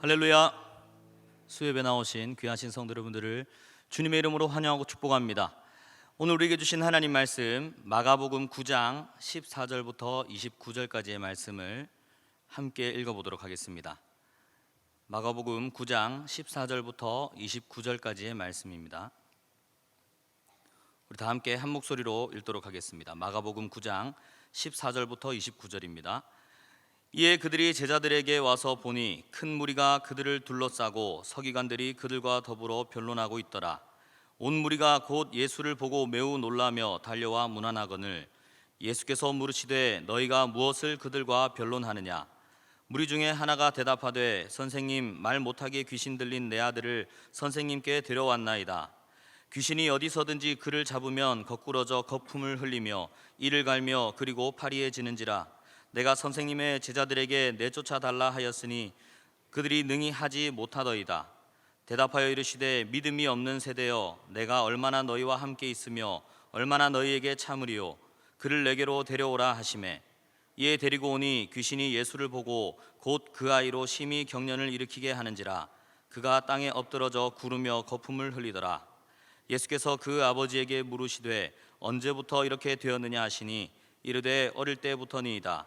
할렐루야. 수협에 나오신 귀하신 성도 여러분들을 주님의 이름으로 환영하고 축복합니다. 오늘 우리에게 주신 하나님 말씀 마가복음 9장 14절부터 29절까지의 말씀을 함께 읽어 보도록 하겠습니다. 마가복음 9장 14절부터 29절까지의 말씀입니다. 우리 다 함께 한 목소리로 읽도록 하겠습니다. 마가복음 9장 14절부터 29절입니다. 이에 그들이 제자들에게 와서 보니 큰 무리가 그들을 둘러싸고 서기관들이 그들과 더불어 변론하고 있더라. 온 무리가 곧 예수를 보고 매우 놀라며 달려와 문안하거늘 예수께서 물으시되 너희가 무엇을 그들과 변론하느냐? 무리 중에 하나가 대답하되 선생님 말 못하게 귀신 들린 내 아들을 선생님께 데려왔나이다. 귀신이 어디서든지 그를 잡으면 거꾸러져 거품을 흘리며 이를 갈며 그리고 파리에 지는지라 내가 선생님의 제자들에게 내쫓아 달라 하였으니 그들이 능히 하지 못하더이다. 대답하여 이르시되 믿음이 없는 세대여 내가 얼마나 너희와 함께 있으며 얼마나 너희에게 참으리요? 그를 내게로 데려오라 하시매 이에 데리고 오니 귀신이 예수를 보고 곧 그 아이로 심히 경련을 일으키게 하는지라. 그가 땅에 엎드러져 구르며 거품을 흘리더라. 예수께서 그 아버지에게 물으시되 언제부터 이렇게 되었느냐 하시니 이르되 어릴 때부터니이다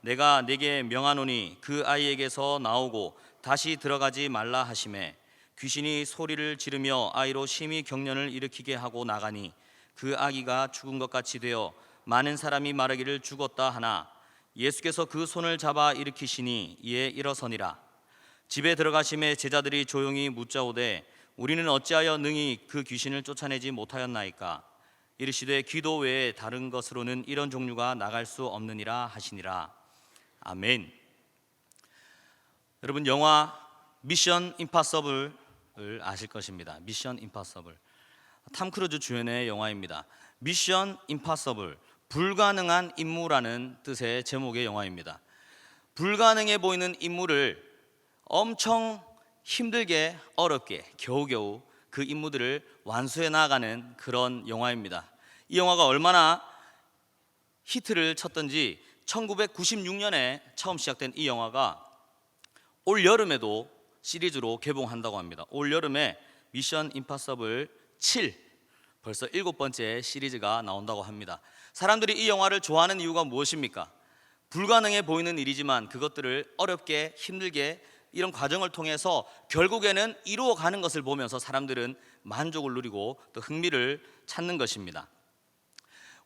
내가 네게 명하노니 그 아이에게서 나오고 다시 들어가지 말라 하심에 귀신이 소리를 지르며 아이로 심히 경련을 일으키게 하고 나가니 그 아기가 죽은 것 같이 되어 많은 사람이 말하기를 죽었다 하나 예수께서 그 손을 잡아 일으키시니 이에 일어서니라. 집에 들어가심에 제자들이 조용히 묻자오되 우리는 어찌하여 능히 그 귀신을 쫓아내지 못하였나이까? 이르시되 기도 외에 다른 것으로는 이런 종류가 나갈 수 없느니라 하시니라 아멘. 여러분 영화 미션 임파서블을 아실 것입니다. 미션 임파서블. 탐 크루즈 주연의 영화입니다. 미션 임파서블 불가능한 임무라는 뜻의 제목의 영화입니다. 불가능해 보이는 임무를 엄청 힘들게 어렵게 겨우겨우 그 임무들을 완수해 나가는 그런 영화입니다. 이 영화가 얼마나 히트를 쳤던지 1996년에 처음 시작된 이 영화가 올 여름에도 시리즈로 개봉한다고 합니다. 올 여름에 미션 임파서블 7 벌써 일곱 번째 시리즈가 나온다고 합니다. 사람들이 이 영화를 좋아하는 이유가 무엇입니까? 불가능해 보이는 일이지만 그것들을 어렵게 힘들게 이런 과정을 통해서 결국에는 이루어 가는 것을 보면서 사람들은 만족을 누리고 또 흥미를 찾는 것입니다.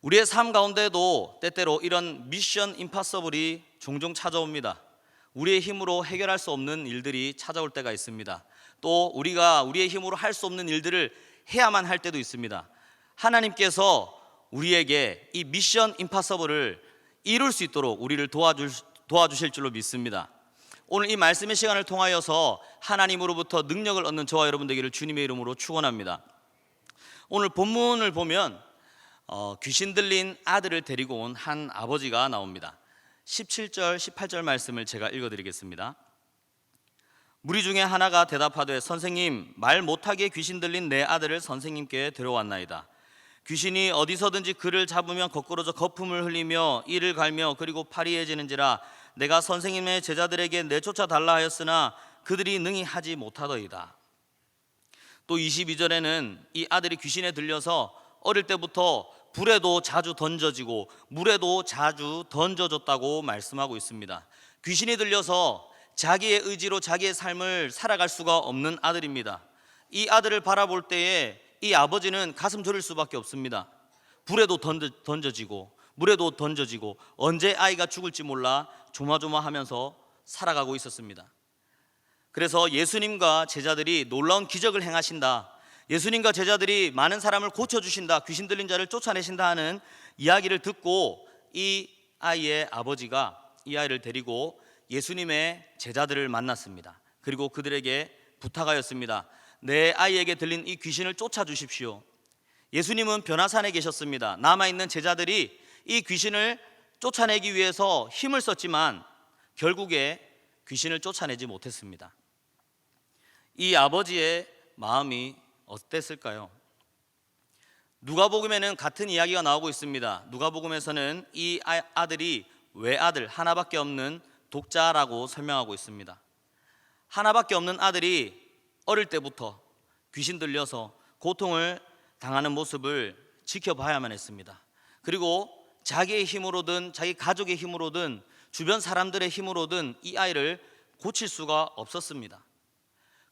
우리의 삶 가운데도 때때로 이런 미션 임파서블이 종종 찾아옵니다. 우리의 힘으로 해결할 수 없는 일들이 찾아올 때가 있습니다. 또 우리가 우리의 힘으로 할 수 없는 일들을 해야만 할 때도 있습니다. 하나님께서 우리에게 이 미션 임파서블을 이룰 수 있도록 우리를 도와줄, 도와주실 줄로 믿습니다. 오늘 이 말씀의 시간을 통하여서 하나님으로부터 능력을 얻는 저와 여러분 되기를 주님의 이름으로 축원합니다. 오늘 본문을 보면 어, 귀신 들린 아들을 데리고 온 한 아버지가 나옵니다. 17절, 18절 말씀을 제가 읽어드리겠습니다. 무리 중에 하나가 대답하되 선생님 말 못하게 귀신 들린 내 아들을 선생님께 데려왔나이다. 귀신이 어디서든지 그를 잡으면 거꾸로져 거품을 흘리며 이를 갈며 그리고 파리해지는지라 내가 선생님의 제자들에게 내쫓아 달라 하였으나 그들이 능히 하지 못하더이다. 또 22절에는 이 아들이 귀신에 들려서 어릴 때부터 불에도 자주 던져지고 물에도 자주 던져졌다고 말씀하고 있습니다. 귀신이 들려서 자기의 의지로 자기의 삶을 살아갈 수가 없는 아들입니다. 이 아들을 바라볼 때에 이 아버지는 가슴 졸일 수밖에 없습니다. 불에도 던져, 던져지고 물에도 던져지고 언제 아이가 죽을지 몰라 조마조마하면서 살아가고 있었습니다. 그래서 예수님과 제자들이 놀라운 기적을 행하신다. 예수님과 제자들이 많은 사람을 고쳐주신다. 귀신 들린 자를 쫓아내신다 하는 이야기를 듣고 이 아이의 아버지가 이 아이를 데리고 예수님의 제자들을 만났습니다. 그리고 그들에게 부탁하였습니다. 내 아이에게 들린 이 귀신을 쫓아 주십시오. 예수님은 변화산에 계셨습니다. 남아 있는 제자들이 이 귀신을 쫓아내기 위해서 힘을 썼지만 결국에 귀신을 쫓아내지 못했습니다. 이 아버지의 마음이 어땠을까요? 누가복음에는 같은 이야기가 나오고 있습니다. 누가복음에서는 이 아- 아들이 외아들 하나밖에 없는 독자라고 설명하고 있습니다. 하나밖에 없는 아들이 어릴 때부터 귀신 들려서 고통을 당하는 모습을 지켜봐야만 했습니다. 그리고 자기의 힘으로든 자기 가족의 힘으로든 주변 사람들의 힘으로든 이 아이를 고칠 수가 없었습니다.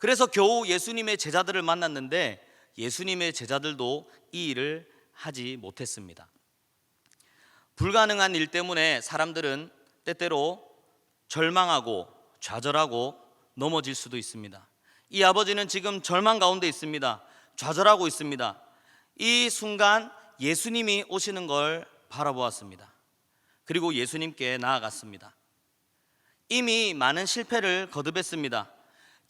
그래서 겨우 예수님의 제자들을 만났는데 예수님의 제자들도 이 일을 하지 못했습니다. 불가능한 일 때문에 사람들은 때때로 절망하고 좌절하고 넘어질 수도 있습니다. 이 아버지는 지금 절망 가운데 있습니다. 좌절하고 있습니다. 이 순간 예수님이 오시는 걸 바라보았습니다. 그리고 예수님께 나아갔습니다. 이미 많은 실패를 거듭했습니다.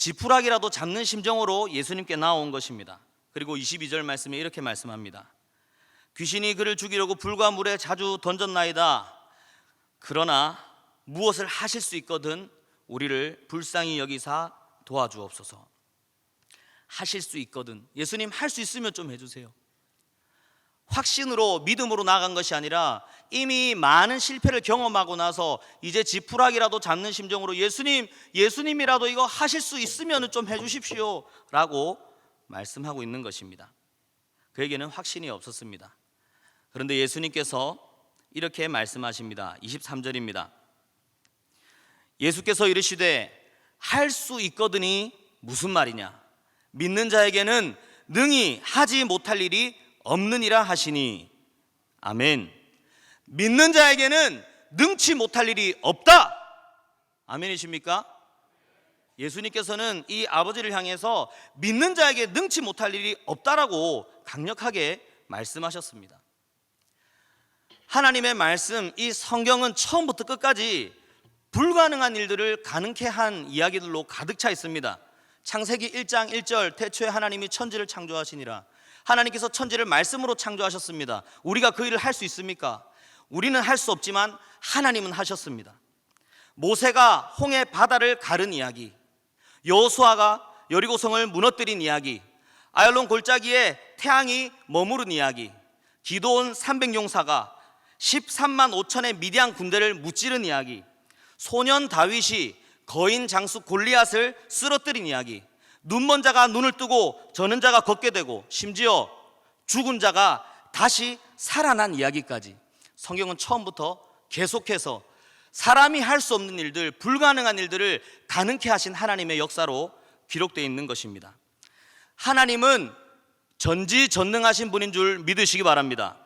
지푸라기라도 잡는 심정으로 예수님께 나온 것입니다. 그리고 22절 말씀에 이렇게 말씀합니다. 귀신이 그를 죽이려고 불과 물에 자주 던졌나이다. 그러나 무엇을 하실 수 있거든 우리를 불쌍히 여기사 도와주옵소서. 하실 수 있거든. 예수님 할 수 있으면 좀 해주세요. 확신으로 믿음으로 나간 것이 아니라 이미 많은 실패를 경험하고 나서 이제 지푸라기라도 잡는 심정으로 예수님, 예수님이라도 이거 하실 수 있으면 좀 해주십시오. 라고 말씀하고 있는 것입니다. 그에게는 확신이 없었습니다. 그런데 예수님께서 이렇게 말씀하십니다. 23절입니다. 예수께서 이르시되 할 수 있거든이 무슨 말이냐? 믿는 자에게는 능히 하지 못할 일이 없느니라 하시니 아멘. 믿는 자에게는 능치 못할 일이 없다. 아멘이십니까? 예수님께서는 이 아버지를 향해서 믿는 자에게 능치 못할 일이 없다라고 강력하게 말씀하셨습니다. 하나님의 말씀, 이 성경은 처음부터 끝까지 불가능한 일들을 가능케 한 이야기들로 가득 차 있습니다. 창세기 1장 1절 태초에 하나님이 천지를 창조하시니라. 하나님께서 천지를 말씀으로 창조하셨습니다. 우리가 그 일을 할 수 있습니까? 우리는 할 수 없지만 하나님은 하셨습니다. 모세가 홍해 바다를 가른 이야기, 여호수아가 여리고성을 무너뜨린 이야기, 아얄론 골짜기에 태양이 머무른 이야기, 기도온 300용사가 13만 5천의 미디안 군대를 무찌른 이야기, 소년 다윗이 거인 장수 골리앗을 쓰러뜨린 이야기, 눈먼 자가 눈을 뜨고 저는 자가 걷게 되고 심지어 죽은 자가 다시 살아난 이야기까지 성경은 처음부터 계속해서 사람이 할 수 없는 일들, 불가능한 일들을 가능케 하신 하나님의 역사로 기록되어 있는 것입니다. 하나님은 전지전능하신 분인 줄 믿으시기 바랍니다.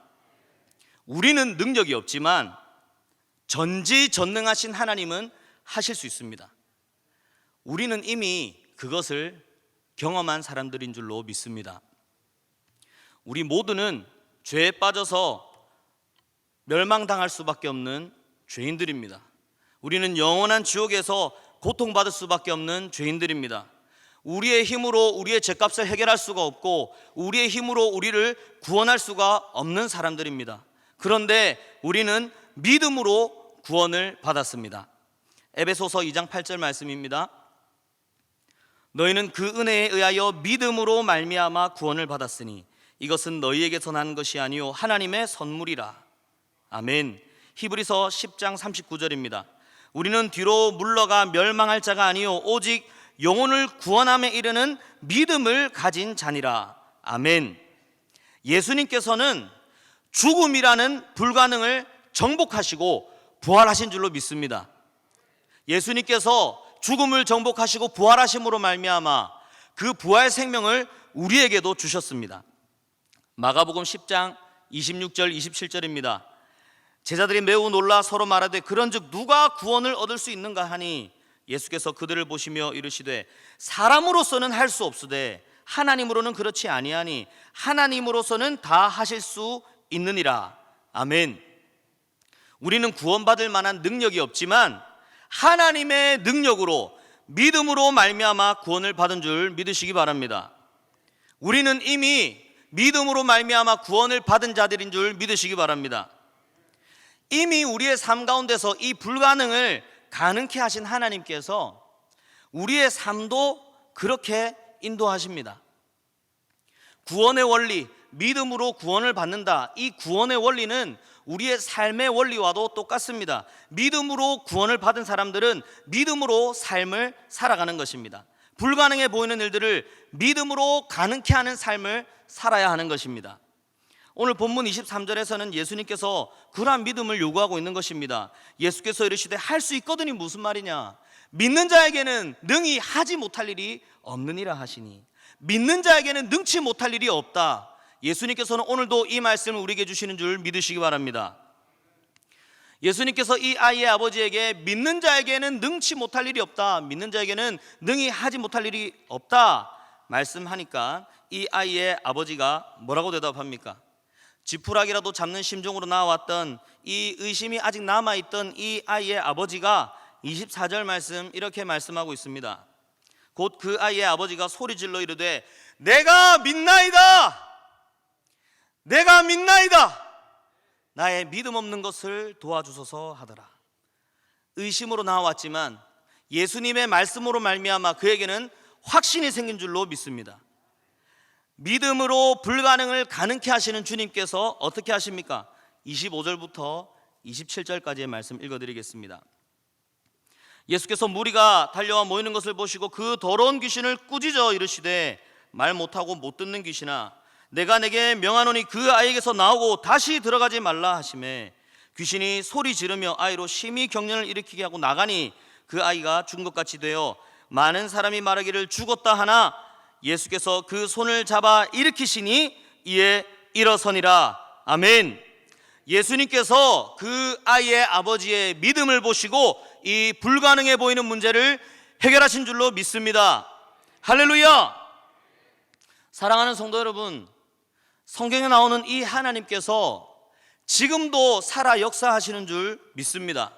우리는 능력이 없지만 전지전능하신 하나님은 하실 수 있습니다. 우리는 이미 그것을 경험한 사람들인 줄로 믿습니다. 우리 모두는 죄에 빠져서 멸망당할 수밖에 없는 죄인들입니다. 우리는 영원한 지옥에서 고통받을 수밖에 없는 죄인들입니다. 우리의 힘으로 우리의 죄값을 해결할 수가 없고 우리의 힘으로 우리를 구원할 수가 없는 사람들입니다. 그런데 우리는 믿음으로 구원을 받았습니다. 에베소서 2장 8절 말씀입니다. 너희는 그 은혜에 의하여 믿음으로 말미암아 구원을 받았으니 이것은 너희에게서 난 것이 아니요 하나님의 선물이라. 아멘. 히브리서 10장 39절입니다. 우리는 뒤로 물러가 멸망할 자가 아니요 오직 영혼을 구원함에 이르는 믿음을 가진 자니라. 아멘. 예수님께서는 죽음이라는 불가능을 정복하시고 부활하신 줄로 믿습니다. 예수님께서 죽음을 정복하시고 부활하심으로 말미암아 그 부활 생명을 우리에게도 주셨습니다. 마가복음 10장 26절 27절입니다. 제자들이 매우 놀라 서로 말하되 그런즉 누가 구원을 얻을 수 있는가 하니 예수께서 그들을 보시며 이르시되 사람으로서는 할 수 없으되 하나님으로는 그렇지 아니하니 하나님으로서는 다 하실 수 있느니라. 아멘. 우리는 구원받을 만한 능력이 없지만 하나님의 능력으로 믿음으로 말미암아 구원을 받은 줄 믿으시기 바랍니다. 우리는 이미 믿음으로 말미암아 구원을 받은 자들인 줄 믿으시기 바랍니다. 이미 우리의 삶 가운데서 이 불가능을 가능케 하신 하나님께서 우리의 삶도 그렇게 인도하십니다. 구원의 원리, 믿음으로 구원을 받는다. 이 구원의 원리는 우리의 삶의 원리와도 똑같습니다. 믿음으로 구원을 받은 사람들은 믿음으로 삶을 살아가는 것입니다. 불가능해 보이는 일들을 믿음으로 가능케 하는 삶을 살아야 하는 것입니다. 오늘 본문 23절에서는 예수님께서 그러한 믿음을 요구하고 있는 것입니다. 예수께서 이르시되 할 수 있거든이 무슨 말이냐? 믿는 자에게는 능히 하지 못할 일이 없느니라 하시니 믿는 자에게는 능치 못할 일이 없다. 예수님께서는 오늘도 이 말씀을 우리에게 주시는 줄 믿으시기 바랍니다. 예수님께서 이 아이의 아버지에게 믿는 자에게는 능치 못할 일이 없다. 믿는 자에게는 능히 하지 못할 일이 없다. 말씀하니까 이 아이의 아버지가 뭐라고 대답합니까? 지푸라기라도 잡는 심정으로 나왔던 이 의심이 아직 남아있던 이 아이의 아버지가 24절 말씀 이렇게 말씀하고 있습니다. 곧 그 아이의 아버지가 소리 질러 이르되 내가 믿나이다. 내가 믿나이다. 나의 믿음 없는 것을 도와주소서 하더라. 의심으로 나왔지만 예수님의 말씀으로 말미암아 그에게는 확신이 생긴 줄로 믿습니다. 믿음으로 불가능을 가능케 하시는 주님께서 어떻게 하십니까? 25절부터 27절까지의 말씀 읽어 드리겠습니다. 예수께서 무리가 달려와 모이는 것을 보시고 그 더러운 귀신을 꾸짖어 이르시되 말 못하고 못 듣는 귀신아 내가 내게 명하노니 그 아이에게서 나오고 다시 들어가지 말라 하심에 귀신이 소리 지르며 아이로 심히 경련을 일으키게 하고 나가니 그 아이가 죽은 것 같이 되어 많은 사람이 말하기를 죽었다 하나 예수께서 그 손을 잡아 일으키시니 이에 일어서니라 아멘. 예수님께서 그 아이의 아버지의 믿음을 보시고 이 불가능해 보이는 문제를 해결하신 줄로 믿습니다. 할렐루야! 사랑하는 성도 여러분, 성경에 나오는 이 하나님께서 지금도 살아 역사하시는 줄 믿습니다.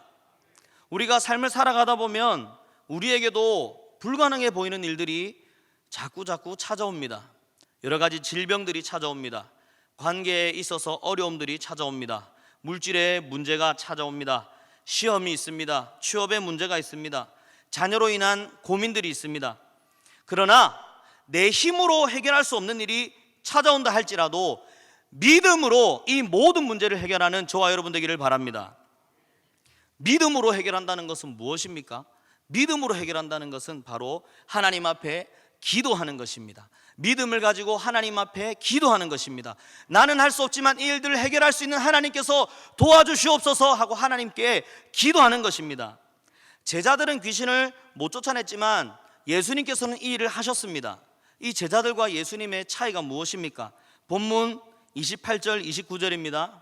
우리가 삶을 살아가다 보면 우리에게도 불가능해 보이는 일들이 자꾸 자꾸 찾아옵니다. 여러 가지 질병들이 찾아옵니다. 관계에 있어서 어려움들이 찾아옵니다. 물질의 문제가 찾아옵니다. 시험이 있습니다. 취업의 문제가 있습니다. 자녀로 인한 고민들이 있습니다. 그러나 내 힘으로 해결할 수 없는 일이 찾아온다 할지라도 믿음으로 이 모든 문제를 해결하는 저와 여러분 되기를 바랍니다. 믿음으로 해결한다는 것은 무엇입니까? 믿음으로 해결한다는 것은 바로 하나님 앞에 기도하는 것입니다. 믿음을 가지고 하나님 앞에 기도하는 것입니다. 나는 할 수 없지만 이 일들을 해결할 수 있는 하나님께서 도와주시옵소서 하고 하나님께 기도하는 것입니다. 제자들은 귀신을 못 쫓아냈지만 예수님께서는 이 일을 하셨습니다. 이 제자들과 예수님의 차이가 무엇입니까? 본문 28절 29절입니다.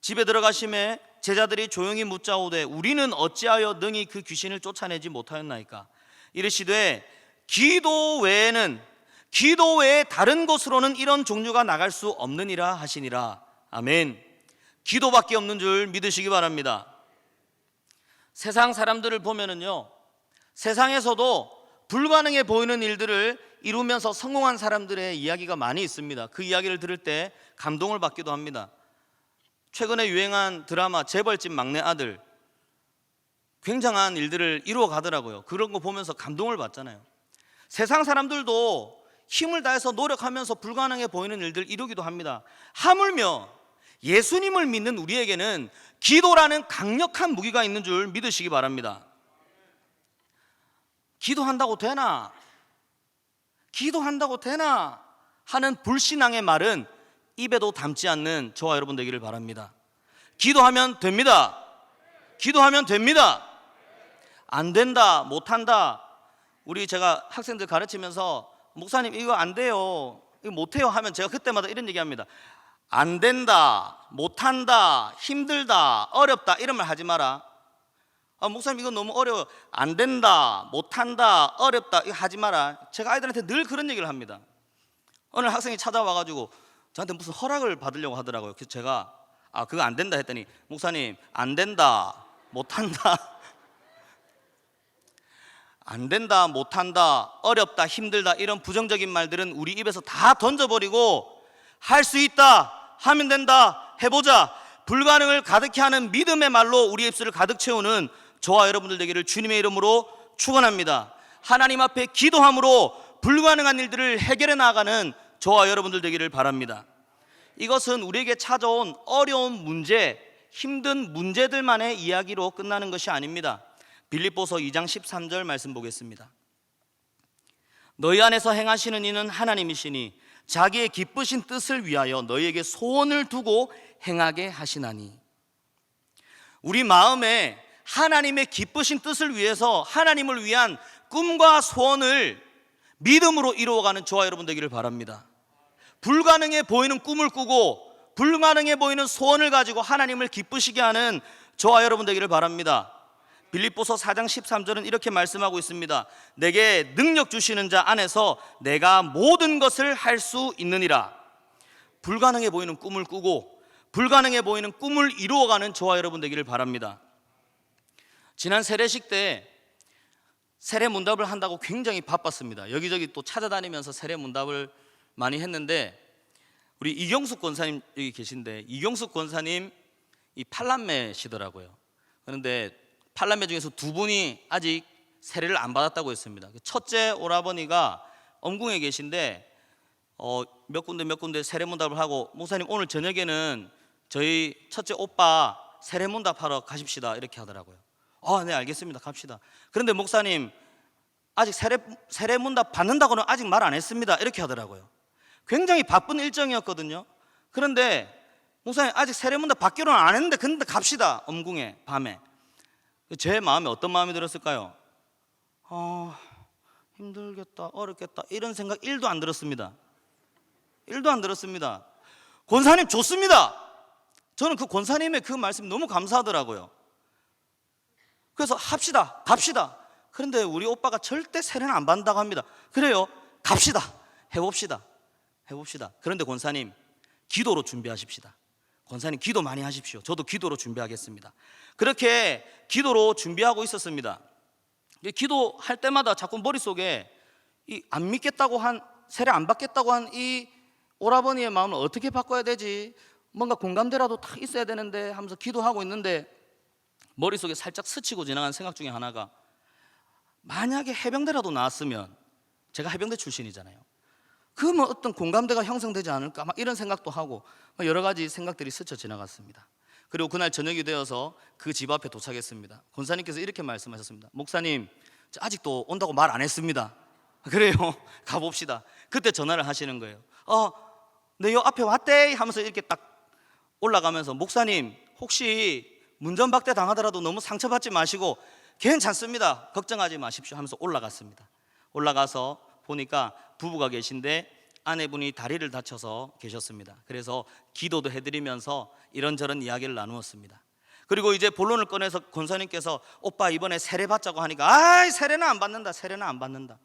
집에 들어가심에 제자들이 조용히 묻자오되 우리는 어찌하여 능히 그 귀신을 쫓아내지 못하였나이까 이르시되 기도 외에는 기도 외에 다른 곳으로는 이런 종류가 나갈 수 없느니라 하시니라 아멘 기도밖에 없는 줄 믿으시기 바랍니다 세상 사람들을 보면은요 세상에서도 불가능해 보이는 일들을 이루면서 성공한 사람들의 이야기가 많이 있습니다 그 이야기를 들을 때 감동을 받기도 합니다 최근에 유행한 드라마 재벌집 막내 아들 굉장한 일들을 이루어 가더라고요. 그런 거 보면서 감동을 받잖아요. 세상 사람들도 힘을 다해서 노력하면서 불가능해 보이는 일들 이루기도 합니다. 하물며 예수님을 믿는 우리에게는 기도라는 강력한 무기가 있는 줄 믿으시기 바랍니다. 기도한다고 되나? 기도한다고 되나? 하는 불신앙의 말은 입에도 담지 않는 저와 여러분 되기를 바랍니다. 기도하면 됩니다. 기도하면 됩니다. 안 된다, 못 한다. 우리 제가 학생들 가르치면서 목사님 이거 안 돼요. 이거 못 해요 하면 제가 그때마다 이런 얘기 합니다. 안 된다, 못 한다, 힘들다, 어렵다 이런 말 하지 마라. 아, 목사님 이거 너무 어려워. 안 된다, 못 한다, 어렵다 이거 하지 마라. 제가 아이들한테 늘 그런 얘기를 합니다. 어느 학생이 찾아와 가지고 저한테 무슨 허락을 받으려고 하더라고요. 그래서 제가 아 그거 안 된다 했더니 목사님 안 된다 못 한다 안 된다, 못 한다, 어렵다, 힘들다 이런 부정적인 말들은 우리 입에서 다 던져버리고 할 수 있다, 하면 된다, 해보자. 불가능을 가득히 하는 믿음의 말로 우리 입술을 가득 채우는 저와 여러분들 되기를 주님의 이름으로 축원합니다. 하나님 앞에 기도함으로 불가능한 일들을 해결해 나가는 저와 여러분들 되기를 바랍니다. 이것은 우리에게 찾아온 어려운 문제, 힘든 문제들만의 이야기로 끝나는 것이 아닙니다. 빌립보서 2장 13절 말씀 보겠습니다. 너희 안에서 행하시는 이는 하나님이시니 자기의 기쁘신 뜻을 위하여 너희에게 소원을 두고 행하게 하시나니 우리 마음에 하나님의 기쁘신 뜻을 위해서 하나님을 위한 꿈과 소원을 믿음으로 이루어가는 저와 여러분 되기를 바랍니다. 불가능해 보이는 꿈을 꾸고 불가능해 보이는 소원을 가지고 하나님을 기쁘시게 하는 저와 여러분 되기를 바랍니다. 빌립보서 4장 13절은 이렇게 말씀하고 있습니다. 내게 능력 주시는 자 안에서 내가 모든 것을 할 수 있느니라. 불가능해 보이는 꿈을 꾸고 불가능해 보이는 꿈을 이루어가는 저와 여러분 되기를 바랍니다. 지난 세례식 때 세례 문답을 한다고 굉장히 바빴습니다. 여기저기 또 찾아다니면서 세례 문답을 많이 했는데 우리 이경숙 권사님 여기 계신데 이경숙 권사님 이 팔남매시더라고요. 그런데 팔남매 중에서 두 분이 아직 세례를 안 받았다고 했습니다. 첫째 오라버니가 엄궁에 계신데 어, 몇 군데 몇 군데 세례문답을 하고 목사님 오늘 저녁에는 저희 첫째 오빠 세례문답하러 가십시다 이렇게 하더라고요. 아, 네 알겠습니다. 갑시다. 그런데 목사님 아직 세례 세례문답 받는다고는 아직 말 안 했습니다. 이렇게 하더라고요. 굉장히 바쁜 일정이었거든요. 그런데 목사님 아직 세례문답 받기로는 안 했는데 근데 갑시다. 엄궁에 밤에. 제 마음에 어떤 마음이 들었을까요? 아, 힘들겠다, 어렵겠다 이런 생각 1도 안 들었습니다. 1도 안 들었습니다. 권사님 좋습니다. 저는 그 권사님의 그 말씀 너무 감사하더라고요. 그래서 합시다, 갑시다. 그런데 우리 오빠가 절대 세례는 안 받는다고 합니다. 그래요, 갑시다, 해봅시다, 해봅시다. 그런데 권사님 기도로 준비하십시다. 권사님 기도 많이 하십시오. 저도 기도로 준비하겠습니다. 그렇게 기도로 준비하고 있었습니다. 기도할 때마다 자꾸 머릿속에 이 안 믿겠다고 한 세례 안 받겠다고 한 이 오라버니의 마음을 어떻게 바꿔야 되지? 뭔가 공감대라도 딱 있어야 되는데 하면서 기도하고 있는데 머릿속에 살짝 스치고 지나간 생각 중에 하나가 만약에 해병대라도 나왔으면 제가 해병대 출신이잖아요. 그러면 어떤 공감대가 형성되지 않을까 막 이런 생각도 하고 막 여러 가지 생각들이 스쳐 지나갔습니다. 그리고 그날 저녁이 되어서 그 집 앞에 도착했습니다. 권사님께서 이렇게 말씀하셨습니다. 목사님, 저 아직도 온다고 말 안 했습니다. 그래요. 가봅시다. 그때 전화를 하시는 거예요. 어, 네, 요 앞에 왔대 하면서 이렇게 딱 올라가면서 목사님, 혹시 문전박대 당하더라도 너무 상처받지 마시고 괜찮습니다. 걱정하지 마십시오 하면서 올라갔습니다. 올라가서 보니까 부부가 계신데 아내분이 다리를 다쳐서 계셨습니다. 그래서 기도도 해드리면서 이런저런 이야기를 나누었습니다. 그리고 이제 본론을 꺼내서 권사님께서 오빠 이번에 세례 받자고 하니까 아이 세례는 안 받는다 세례는 안 받는다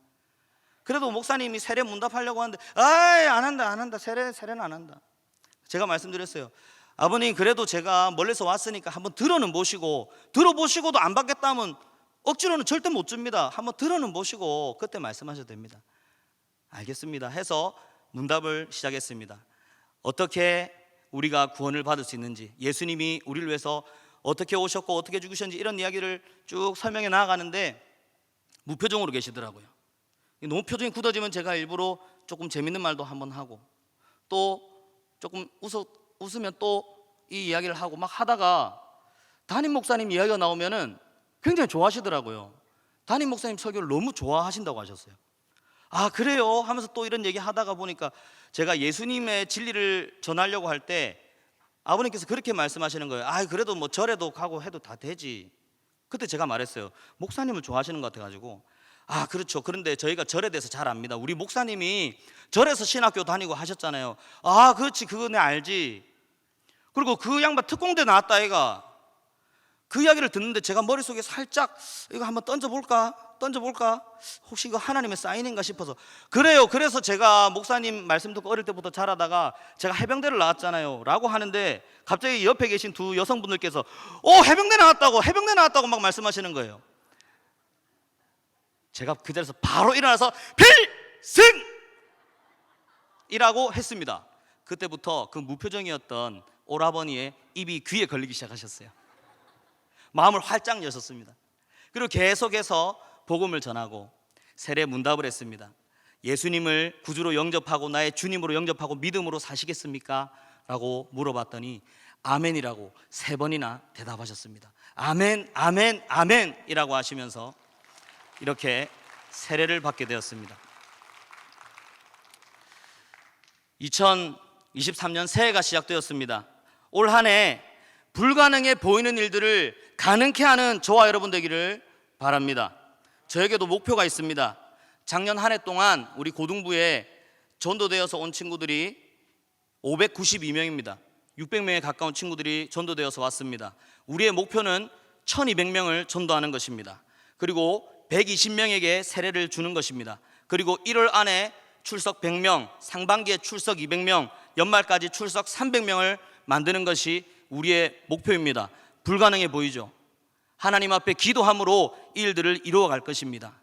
그래도 목사님이 세례 문답하려고 하는데 아이 안 한다 안 한다 세례 세례는 안 한다 제가 말씀드렸어요 아버님 그래도 제가 멀리서 왔으니까 한번 들어는 보시고 들어보시고도 안 받겠다 하면 억지로는 절대 못 줍니다. 한번 들어는 보시고 그때 말씀하셔도 됩니다. 알겠습니다. 해서 문답을 시작했습니다. 어떻게 우리가 구원을 받을 수 있는지 예수님이 우리를 위해서 어떻게 오셨고 어떻게 죽으셨는지 이런 이야기를 쭉 설명해 나아가는데 무표정으로 계시더라고요. 너무 표정이 굳어지면 제가 일부러 조금 재밌는 말도 한번 하고 또 조금 웃어, 웃으면 또 이 이야기를 하고 막 하다가 담임 목사님 이야기가 나오면은 굉장히 좋아하시더라고요. 담임 목사님 설교를 너무 좋아하신다고 하셨어요. 아 그래요 하면서 또 이런 얘기 하다가 보니까 제가 예수님의 진리를 전하려고 할 때 아버님께서 그렇게 말씀하시는 거예요 아 그래도 뭐 절에도 가고 해도 다 되지 그때 제가 말했어요 목사님을 좋아하시는 것 같아가지고 아 그렇죠 그런데 저희가 절에 대해서 잘 압니다 우리 목사님이 절에서 신학교 다니고 하셨잖아요 아 그렇지 그거 내 알지 그리고 그 양반 특공대 나왔다 애가 그 이야기를 듣는데 제가 머릿속에 살짝 이거 한번 던져볼까? 던져볼까? 혹시 이거 하나님의 사인인가 싶어서 그래요. 그래서 제가 목사님 말씀 듣고 어릴 때부터 자라다가 제가 해병대를 나왔잖아요. 라고 하는데 갑자기 옆에 계신 두 여성분들께서 오 해병대 나왔다고 해병대 나왔다고 막 말씀하시는 거예요. 제가 그 자리에서 바로 일어나서 필승! 이라고 했습니다. 그때부터 그 무표정이었던 오라버니의 입이 귀에 걸리기 시작하셨어요. 마음을 활짝 여셨습니다. 그리고 계속해서 복음을 전하고 세례 문답을 했습니다. 예수님을 구주로 영접하고 나의 주님으로 영접하고 믿음으로 사시겠습니까? 라고 물어봤더니 아멘이라고 세 번이나 대답하셨습니다. 아멘, 아멘, 아멘이라고 하시면서 이렇게 세례를 받게 되었습니다. 2023년 새해가 시작되었습니다. 올 한 해 불가능해 보이는 일들을 가능케 하는 저와 여러분 되기를 바랍니다. 저에게도 목표가 있습니다. 작년 한 해 동안 우리 고등부에 전도되어서 온 친구들이 592명입니다. 600명에 가까운 친구들이 전도되어서 왔습니다. 우리의 목표는 1200명을 전도하는 것입니다. 그리고 120명에게 세례를 주는 것입니다. 그리고 1월 안에 출석 100명, 상반기에 출석 200명, 연말까지 출석 300명을 만드는 것이 우리의 목표입니다. 불가능해 보이죠? 하나님 앞에 기도함으로 이 일들을 이루어 갈 것입니다.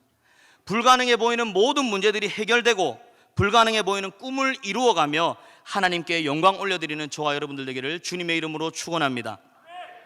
불가능해 보이는 모든 문제들이 해결되고 불가능해 보이는 꿈을 이루어가며 하나님께 영광 올려드리는 저와 여러분들 되기를 주님의 이름으로 축원합니다.